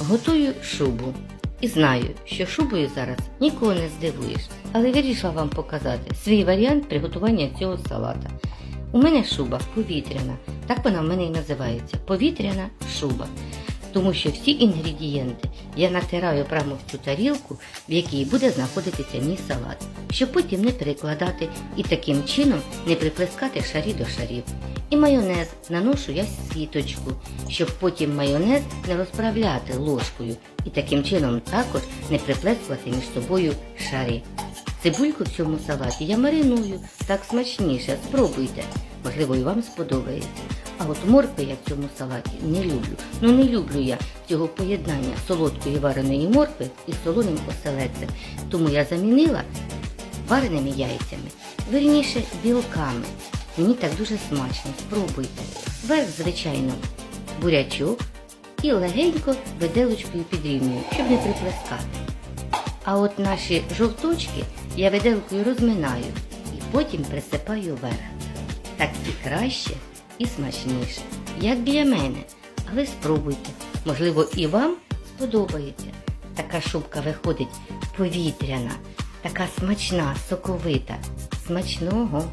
Готую шубу. І знаю, що шубою зараз нікого не здивуєш, але вирішила вам показати свій варіант приготування цього салата. У мене шуба повітряна, так вона в мене і називається повітряна шуба. Тому що всі інгредієнти я натираю прямо в цю тарілку, в якій буде знаходитися мій салат, щоб потім не перекладати і таким чином не приплескати шарі до шарів. І майонез наношу я сіточку, щоб потім майонез не розправляти ложкою і таким чином також не приплескувати між собою шари. Цибульку в цьому салаті я мариную, так смачніше, спробуйте. Можливо, і вам сподобається. А от моркви я в цьому салаті не люблю. Ну не люблю я цього поєднання солодкої вареної моркви із солоним оселедцем. Тому я замінила вареними яйцями, верніше білками. Мені так дуже смачно, спробуйте. Верх, звичайно, бурячок і легенько виделочкою підрівнюю, щоб не приплескати. А от наші жовточки я виделкою розминаю і потім присипаю вверх. Так і краще, і смачніше, як для мене. Але спробуйте, можливо, і вам сподобається. Така шубка виходить повітряна, така смачна, соковита. Смачного!